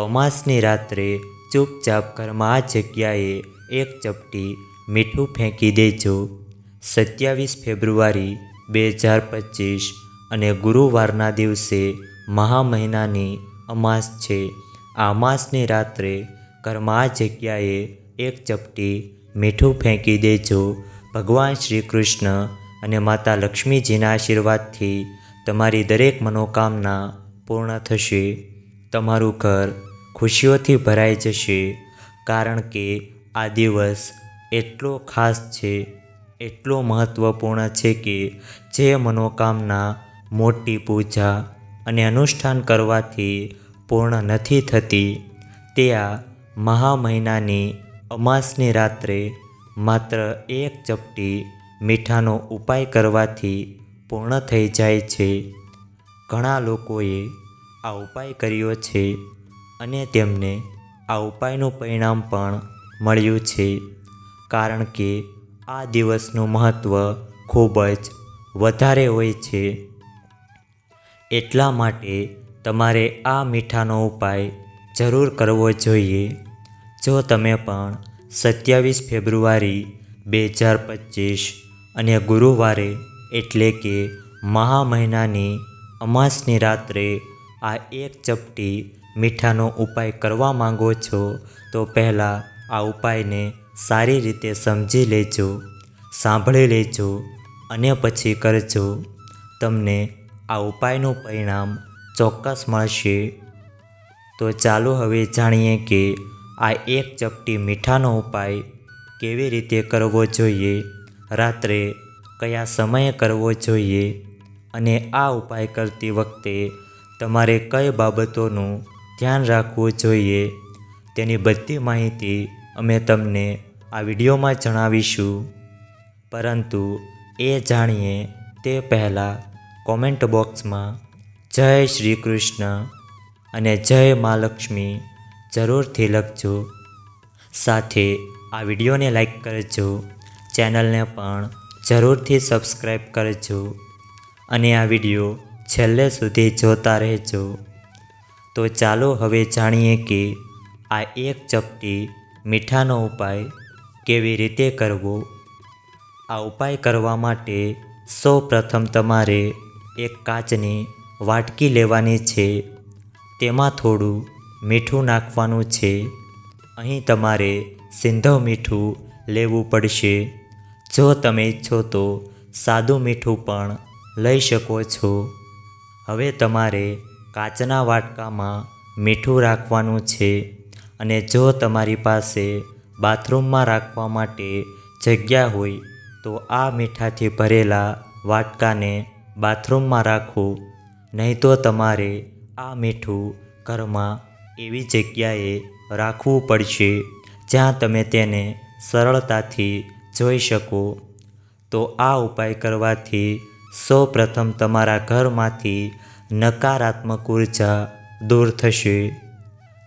અમાસની રાત્રે ચૂપચાપ ઘરમાં આ જગ્યાએ એક ચપટી મીઠું ફેંકી દેજો. સત્યાવીસ ફેબ્રુઆરી બે હજાર પચીસ અને ગુરુવારના દિવસે મહા મહિનાની અમાસ છે. આ અમાસની રાત્રે ઘરમાં આ જગ્યાએ એક ચપટી મીઠું ફેંકી દેજો. ભગવાન શ્રી કૃષ્ણ અને માતા લક્ષ્મીજીના આશીર્વાદથી તમારી દરેક મનોકામના પૂર્ણ થશે. તમારું ઘર ખુશીઓથી ભરાઈ જશે, કારણ કે આ દિવસ એટલો ખાસ છે, એટલો મહત્ત્વપૂર્ણ છે કે જે મનોકામના, મોટી પૂજા અને અનુષ્ઠાન કરવાથી પૂર્ણ નથી થતી. તે આ મહા મહિનાની અમાસની રાત્રે માત્ર એક ચપટી મીઠાનો ઉપાય કરવાથી પૂર્ણ થઈ જાય છે. ઘણા લોકોએ આ ઉપાય કર્યો છે અને તેમને આ ઉપાયનું પરિણામ પણ મળ્યું છે. કારણ કે આ દિવસનું મહત્ત્વ ખૂબ જ વધારે હોય છે. એટલા માટે તમારે આ મીઠાનો ઉપાય જરૂર કરવો જોઈએ. જો તમે પણ સત્યાવીસ ફેબ્રુઆરી બે હજાર પચીસ અને ગુરુવારે એટલે કે મહા મહિનાની અમાસની રાત્રે આ એક ચપટી મીઠાનો ઉપાય કરવા માંગો છો, તો પહેલાં આ ઉપાયને સારી રીતે સમજી લેજો, સાંભળી લેજો અને પછી કરજો. તમને આ ઉપાયનું પરિણામ ચોક્કસ મળશે. તો ચાલો હવે જાણીએ કે આ એક ચપટી મીઠાનો ઉપાય કેવી રીતે કરવો જોઈએ, રાત્રે કયા સમયે કરવો જોઈએ અને આ ઉપાય કરતી વખતે તમારે કઈ બાબતોનું ધ્યાન રાખવું જોઈએ તેની બધી માહિતી અમે તમને આ વિડીયોમાં જણાવીશું. પરંતુ એ જાણીએ તે પહેલાં કોમેન્ટ બોક્સમાં જય શ્રી કૃષ્ણ અને જય મા લક્ષ્મી જરૂરથી લખજો. સાથે આ વિડીયોને લાઈક કરજો, ચેનલને પણ જરૂરથી સબસ્ક્રાઈબ કરજો અને આ વીડિયો છેલ્લે સુધી જોતા રહેજો. તો ચાલો હવે જાણીએ કે આ એક ચપટી મીઠાનો ઉપાય કેવી રીતે કરવો? આ ઉપાય કરવા માટે સૌ પ્રથમ તમારે એક કાચની વાટકી લેવાની છે. તેમાં થોડું મીઠું નાખવાનું છે. અહીં તમારે સિંધવ મીઠું લેવું પડશે. જો તમે ઈચ્છો તો સાદું મીઠું પણ લઈ શકો છો. હવે તમારે કાચના વાટકામાં મીઠું રાખવાનું છે અને જો તમારી પાસે બાથરૂમમાં રાખવા માટે જગ્યા હોય, તો આ મીઠાથી ભરેલા વાટકાને બાથરૂમમાં રાખો. નહીં તો તમારે આ મીઠું ઘરમાં એવી જગ્યાએ રાખવું પડશે જ્યાં તમે તેને સરળતાથી જોઈ શકો. તો આ ઉપાય કરવાથી સૌ પ્રથમ તમારા ઘરમાંથી નકારાત્મક ઊર્જા દૂર થશે.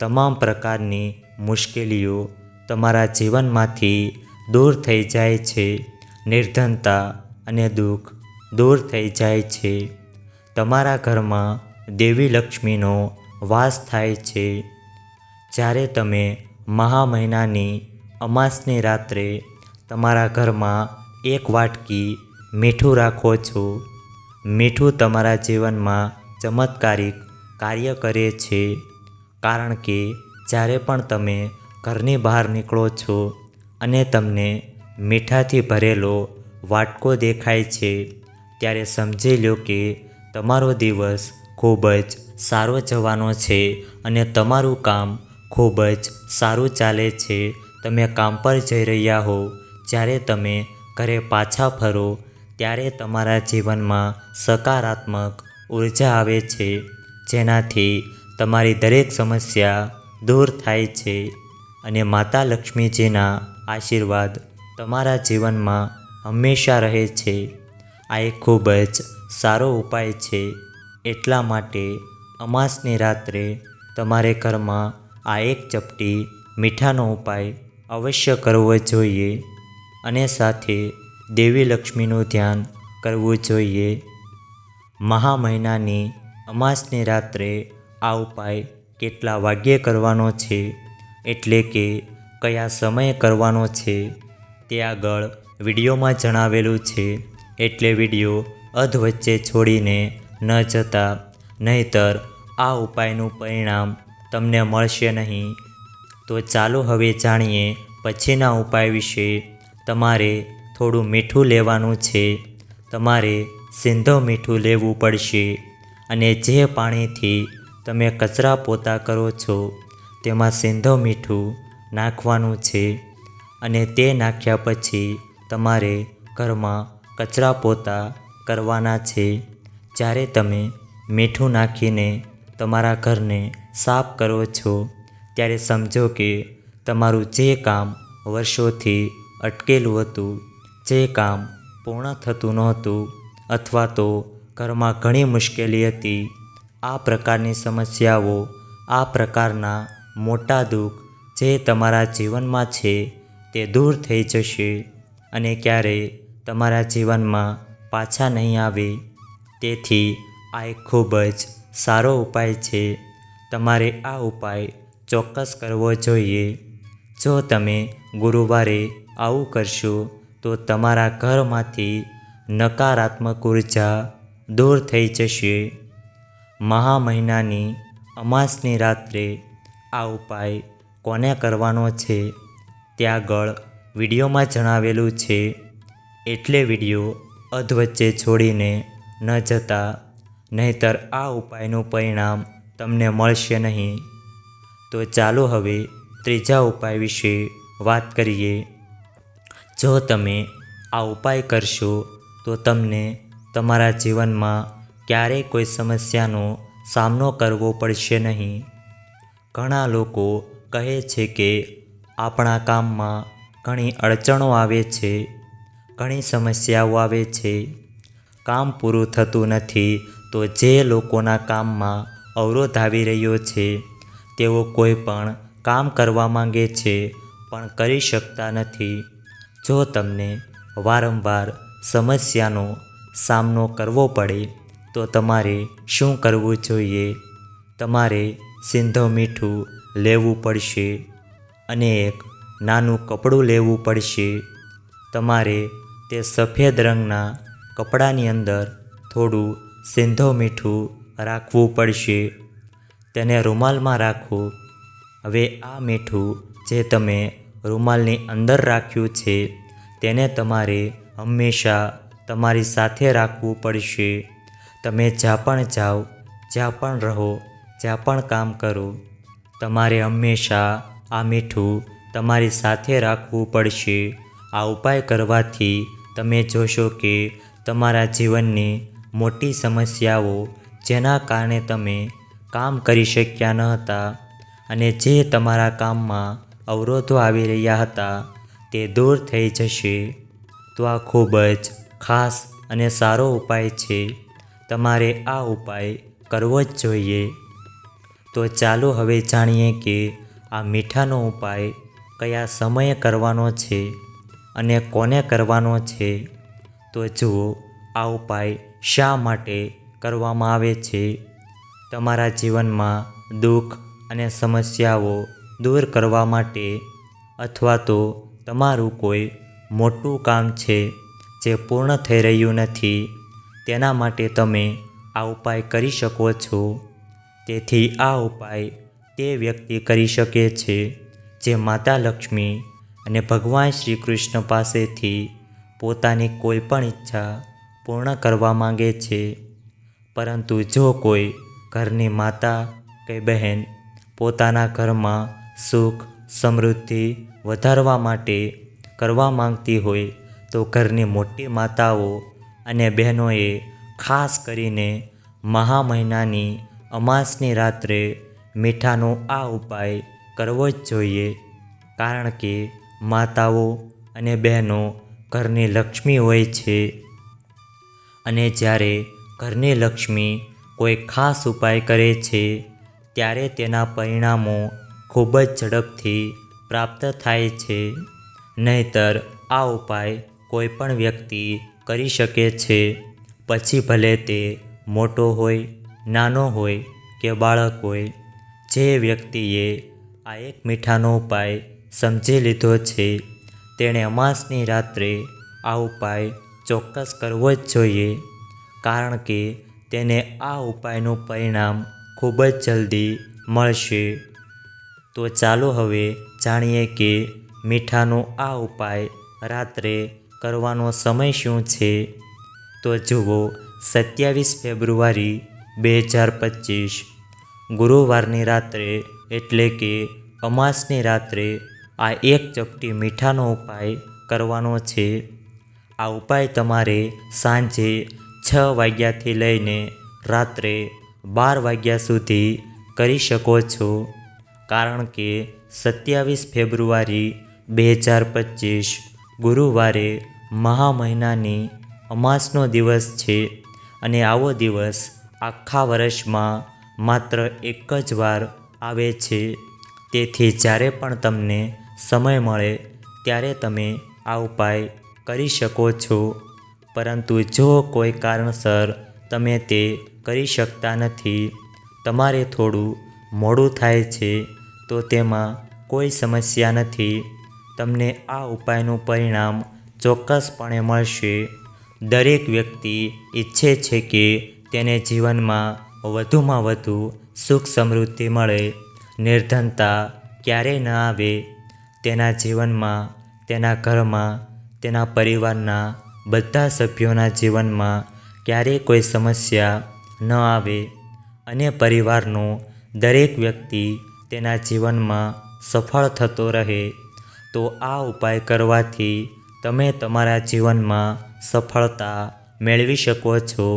તમામ પ્રકારની મુશ્કેલીઓ તમારા જીવનમાંથી દૂર થઈ જાય છે. નિર્ધનતા અને દુઃખ દૂર થઈ જાય છે. તમારા ઘરમાં દેવી લક્ષ્મીનો વાસ થાય છે. જ્યારે તમે મહા મહિનાની અમાસની રાત્રે તમારા ઘરમાં એક વાટકી મીઠું રાખો છો. મીઠું તમારા જીવનમાં ચમત્કારિક કાર્ય કરે છે. કારણ કે જ્યારે પણ તમે ઘરની બહાર નીકળો છો અને તમને મીઠાથી ભરેલો વાટકો દેખાય છે, ત્યારે સમજી લો કે તમારો દિવસ ખૂબ જ સારો જવાનો છે અને તમારું કામ ખૂબ જ સારું ચાલે છે. તમે કામ પર જઈ રહ્યા હો, જ્યારે તમે ઘરે પાછા ફરો ત્યારે તમારા જીવનમાં સકારાત્મક ઊર્જા આવે છે, જેનાથી તમારી દરેક સમસ્યા દૂર થાય છે અને માતા લક્ષ્મીજીના આશીર્વાદ તમારા જીવનમાં હંમેશા રહે છે. આ એક ખૂબ જ સારો ઉપાય છે. એટલા માટે અમાસની રાત્રે તમારે ઘરમાં આ એક ચપટી મીઠાનો ઉપાય અવશ્ય કરવો જોઈએ અને સાથે દેવી લક્ષ્મીનું ધ્યાન કરવું જોઈએ. મહા મહિનાની અમાસની રાત્રે આ ઉપાય કેટલા વાગ્યે કરવાનો છે? એટલે કે કયા સમયે કરવાનો છે? તે આગળ વિડીયોમાં જણાવેલું છે. એટલે વીડિયો અધ વચ્ચે છોડીને ન જતા, નહીતર આ ઉપાયનું પરિણામ તમને મળશે નહીં. તો ચાલો હવે જાણીએ પછીના ઉપાય વિશે. તમારે થોડું મીઠું લેવાનું છે. તમારે સિંધો મીઠું લેવું પડશે અને જે પાણીથી તમે કચરા પોતા કરો છો, તેમાં સિંધો મીઠું નાખવાનું છે અને તે નાખ્યા પછી તમારે ઘરમાં કચરા પોતા કરવાના છે. જ્યારે તમે મીઠું નાખીને તમારા ઘરને સાફ કરો છો, ત્યારે સમજો કે તમારું જે કામ વર્ષોથી અટકેલું હતું જે કામ પૂર્ણ થતું નહોતું અથવા તો ઘરમાં ઘણી મુશ્કેલી હતી, આ પ્રકારની સમસ્યાઓ, આ પ્રકારના મોટા દુઃખ જે તમારા જીવનમાં છે તે દૂર થઈ જશે અને ક્યારેય તમારા જીવનમાં પાછા નહીં આવે, તેથી આ એક ખૂબ જ સારો ઉપાય છે. તમારે આ ઉપાય ચોક્કસ કરવો જોઈએ. જો તમે ગુરુવારે આવું કરશો તો તમારા ઘરમાંથી નકારાત્મક ઊર્જા દૂર થઈ જશે. મહા મહિનાની અમાસની રાત્રે આ ઉપાય કોને કરવાનો છે તે આગળ વિડીયોમાં જણાવેલું છે. એટલે વીડિયો અધવચ્ચે છોડીને ન જતા, નહીતર આ ઉપાયનું પરિણામ તમને મળશે નહીં. તો ચાલો હવે ત્રીજા ઉપાય વિશે વાત કરીએ. જો તમે આ ઉપાય કરશો, તો તમને તમારા જીવનમાં ક્યારેય કોઈ સમસ્યાનો સામનો કરવો પડશે નહીં. ઘણા લોકો કહે છે કે આપણા કામમાં ઘણી અડચણો આવે છે, ઘણી સમસ્યાઓ આવે છે. કામ પૂરું થતું નથી તો જે લોકોના કામમાં અવરોધ આવી રહ્યો છે, તેઓ કોઈ પણ કામ કરવા માંગે છે, પણ કરી શકતા નથી. જો તમને વારંવાર સમસ્યાનો સામનો કરવો પડે, તો તમારે શું કરવું જોઈએ? તમારે સિંધો મીઠું લેવું પડશે અને એક નાનું કપડું લેવું પડશે. તમારે તે સફેદ રંગના કપડાની અંદર થોડું સિંધો મીઠું રાખવું પડશે. તેને રૂમાલમાં રાખો. હવે આ મીઠું જે તમે રૂમાલની અંદર રાખ્યું છે. તેને તમારે હંમેશા તમારી સાથે રાખવું પડશે. તમે જ્યાં પણ જાઓ, જ્યાં પણ રહો, જ્યાં પણ કામ કરો, તમારે હંમેશા આ મીઠું તમારી સાથે રાખવું પડશે. આ ઉપાય કરવાથી તમે જોશો કે તમારા જીવનની મોટી સમસ્યાઓ જેના કારણે તમે કામ કરી શક્યા ન હતા અને જે તમારા કામમાં અવરોધો આવી રહ્યા હતા, તે દૂર થઈ જશે. તો આ ખૂબ જ ખાસ અને સારો ઉપાય છે. તમારે આ ઉપાય કરવો જ જોઈએ. તો ચાલો હવે જાણીએ કે આ મીઠાનો ઉપાય કયા સમયે કરવાનો છે અને કોને કરવાનો છે. તો જુઓ, આ ઉપાય શા માટે કરવામાં આવે છે? તમારા જીવનમાં દુઃખ અને સમસ્યાઓ દૂર કરવા માટે અથવા તો તમારું કોઈ મોટું કામ છે જે પૂર્ણ થઈ રહ્યું નથી, તેના માટે તમે આ ઉપાય કરી શકો છો. તેથી આ ઉપાય તે વ્યક્તિ કરી શકે છે જે માતા લક્ષ્મી અને ભગવાન શ્રી કૃષ્ણ પાસેથી પોતાની કોઈ પણ ઈચ્છા પૂર્ણ કરવા માંગે છે. પરંતુ જો કોઈ ઘરની માતા કે બહેન પોતાના ઘરમાં સુખ, સમૃદ્ધિ વધારવા માટે કરવા માંગતી હોય તો ઘરની મોટી માતાઓ અને બહેનોએ ખાસ કરીને મહા મહિનાની અમાસની રાત્રે મીઠાનો આ ઉપાય કરવો જ જોઈએ. કારણ કે માતાઓ અને બહેનો ઘરની લક્ષ્મી હોય છે અને જ્યારે ઘરની લક્ષ્મી કોઈ ખાસ ઉપાય કરે છે, ત્યારે તેના પરિણામો ખૂબ જ ઝડપથી પ્રાપ્ત થાય છે. નહીતર આ ઉપાય કોઈ પણ વ્યક્તિ કરી શકે છે. પછી ભલે તે મોટો હોય, નાનો હોય કે બાળક હોય, જે વ્યક્તિએ આ એક મીઠાનો ઉપાય સમજી લીધો છે, તેણે અમાસની રાત્રે આ ઉપાય ચોક્કસ કરવો જ જોઈએ, કારણ કે તેને આ ઉપાયનું પરિણામ ખૂબ જ જલ્દી મળશે. તો ચાલો હવે જાણીએ કે મીઠાનો આ ઉપાય રાત્રે કરવાનો સમય શું છે? તો જુઓ, સત્યાવીસ ફેબ્રુઆરી બે હજાર પચીસ. ગુરુવારની રાત્રે એટલે કે અમાસની રાત્રે આ એક ચપટી મીઠાનો ઉપાય કરવાનો છે. આ ઉપાય તમારે સાંજે છ વાગ્યાથી લઈને રાત્રે બાર વાગ્યા સુધી કરી શકો છો. કારણ કે સત્યાવીસ ફેબ્રુઆરી બે હજાર પચીસ ગુરુવારે મહા મહિનાની અમાસનો દિવસ છે અને આવો દિવસ આખા વર્ષમાં માત્ર એક જ વાર આવે છે. તેથી જ્યારે પણ તમને સમય મળે, ત્યારે તમે આ ઉપાય કરી શકો છો. પરંતુ જો કોઈ કારણસર તમે તે કરી શકતા નથી, તમારે થોડું મોડું થાય છે. તો તેમાં કોઈ સમસ્યા નથી. તમને આ ઉપાયનું પરિણામ ચોક્કસપણે મળશે. દરેક વ્યક્તિ ઈચ્છે છે કે તેને જીવનમાં વધુમાં વધુ સુખ સમૃદ્ધિ મળે. નિર્ધનતા ક્યારેય ન આવે. તેના જીવનમાં, તેના ઘરમાં, તેના પરિવારના બધા સભ્યોના જીવનમાં ક્યારેય કોઈ સમસ્યા ન આવે અને પરિવારનો દરેક વ્યક્તિ તેના જીવનમાં સફળ થતો રહે, તો આ ઉપાય કરવાથી તમે તમારા જીવનમાં સફળતા મેળવી શકો છો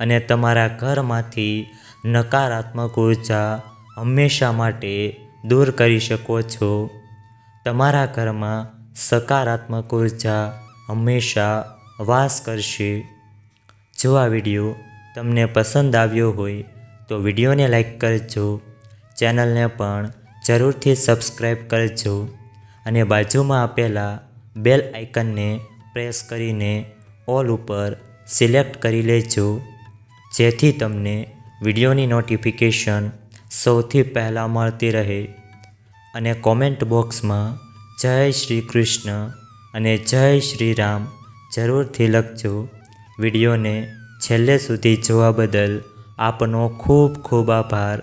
અને તમારા ઘરમાંથી નકારાત્મક ઊર્જા હંમેશા માટે દૂર કરી શકો છો. તમારા ઘરમાં સકારાત્મક ઊર્જા હંમેશા વાસ કરશે. જો આ વીડિયો તમને પસંદ આવ્યો હોય, તો વિડીયોને લાઈક કરજો. ચેનલને પણ જરૂરથી સબસ્ક્રાઈબ કરજો અને બાજુમાં આપેલા બેલ આઇકનને પ્રેસ કરીને ઓલ ઉપર સિલેક્ટ કરી લેજો. જેથી તમને વિડીયોની નોટિફિકેશન સૌથી પહેલાં મળતી રહે અને કોમેન્ટ બોક્સમાં જય શ્રી કૃષ્ણ અને જય શ્રી રામ જરૂરથી લખજો. વિડીયોને છેલ્લે સુધી જોવા બદલ આપનો ખૂબ ખૂબ આભાર.